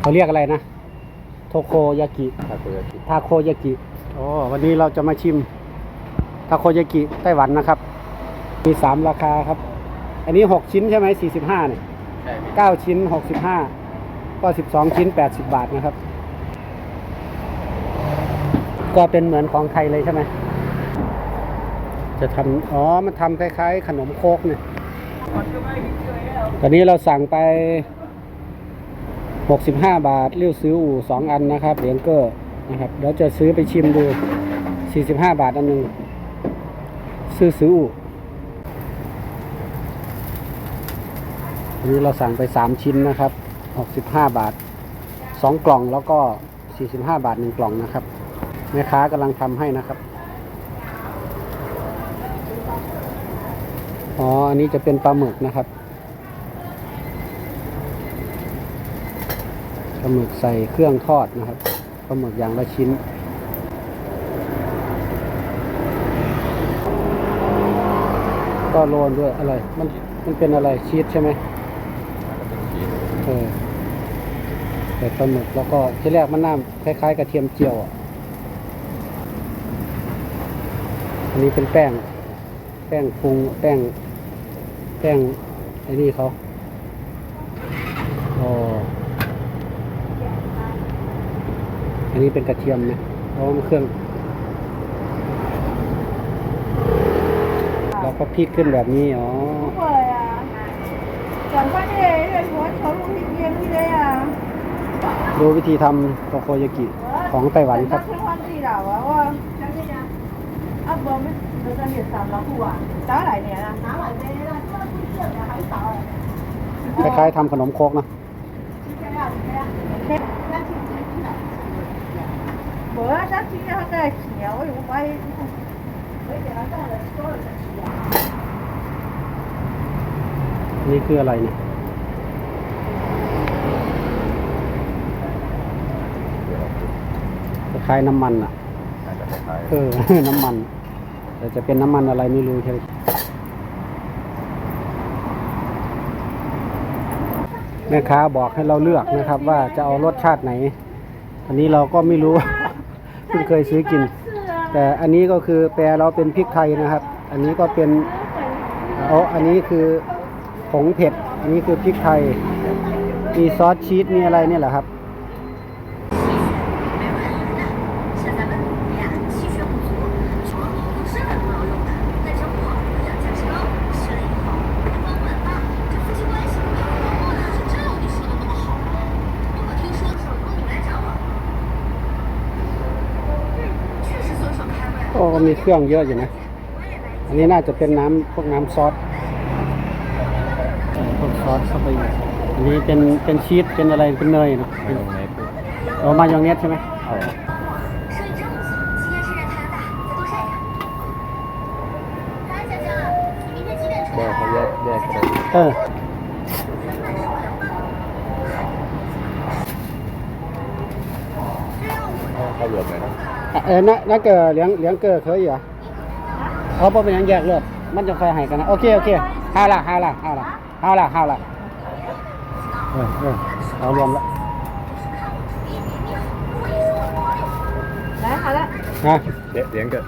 เขาเรียกอะไรนะ โทโคยากิ ทาโกยากิทาโคยากิอ๋อวันนี้เราจะมาชิม ทาโคยากิไต้หวันนะครับ มีสามราคาครับ อันนี้หกชิ้นใช่ไหมสี่สิบห้าเนี่ยใช่พี่เก้าชิ้นหกสิบห้าก็สิบสองชิ้นแปดสิบบาทนะครับ ก็เป็นเหมือนของไทยเลยใช่ไหม จะทำอ๋อ มันทำคล้ายๆ ขนมโคกเนี่ย ตอนนี้เราสั่งไป 65 บาทเลี้ยวซื้ออู่สองอันนะครับ เหรียญเกอร์นะครับเดี๋ยวจะซื้อไปชิมดู 45 บาทอันหนึ่งซื้อซื้ออู่อันนี้เราสั่งไป 3 ชิ้นนะครับ 65 บาท 2 กล่องแล้วก็ 45 บาท 1 กล่องนะครับ แม่ค้ากำลังทำให้นะครับ อ๋อ อันนี้จะเป็นปลาหมึกนะครับ ปลาหมึกใส่เครื่องทอดนะครับปลาหมึกอย่างละชิ้นก็โรนด้วยอะไรมันมันเป็นอะไรชีสใช่ไหมเออใส่ปลาหมึกแล้วก็ที่แรกมันน้ำคล้ายๆกระเทียมเจียวอะอันนี้เป็นแป้ง แป้งปรุงแป้ง แป้งไอ้นี่เขาอ๋อ อันนี้เป็นกระเทียมนะเพราะมันเครื่อง เราก็พลิกขึ้นแบบนี้ อ๋อ Đúng rồi à Chẳng có cái đề là của cháu lúc đi kia đi đây à ดูวิธีทำโตโคยากิของไต้หวัน Chẳng ครับ có cái hoan gì đảo à quá Ấp bơ mới được ra hiện sản là khu à Tá lại nè là คล้ายๆทำขนมโครกนะ เปิดสักทีเขาก็เขียวอยู่ไปนี่คืออะไรเนี่ยคล้ายน้ำมันอะเออน้ำมัน แต่จะเป็นน้ำมันอะไรไม่รู้ใช่ไหมแม่ค้าบอกให้เราเลือกนะครับ ว่าจะเอารสชาติไหน อันนี้เราก็ไม่รู้ เพิ่งเคยซื้อกิน แต่อันนี้ก็คือแปลเราเป็นพริกไทยนะครับ อันนี้ก็เป็นเอาอันนี้คือผงเผ็ดอันนี้คือพริกไทยมีซอสชีสมีอะไรเนี่ยแหละครับ ก็มีเครื่องเยอะอยู่นะ อันนี้น่าจะเป็นน้ำพวกน้ำซอสพวกซอสเข้าไปอันนี้เป็นเป็นชีสเป็นอะไรเป็นเนยนะเป็อามายองเนสใช่ไหมแยกแยกแยกเออเข้ารวมเลยนะ เขาแยกแยกกันเลย เออ เขารวมเลยนะ เออ那那个两两个可以啊เอาบ่เป็นหยังแยกเลยมันจะค่อยให้กันนะโอเคโอเค好了好了好了好了好了เออเออเอารวมละ 来，好了。 นะ เลี้ยงเลี้ยงเกิด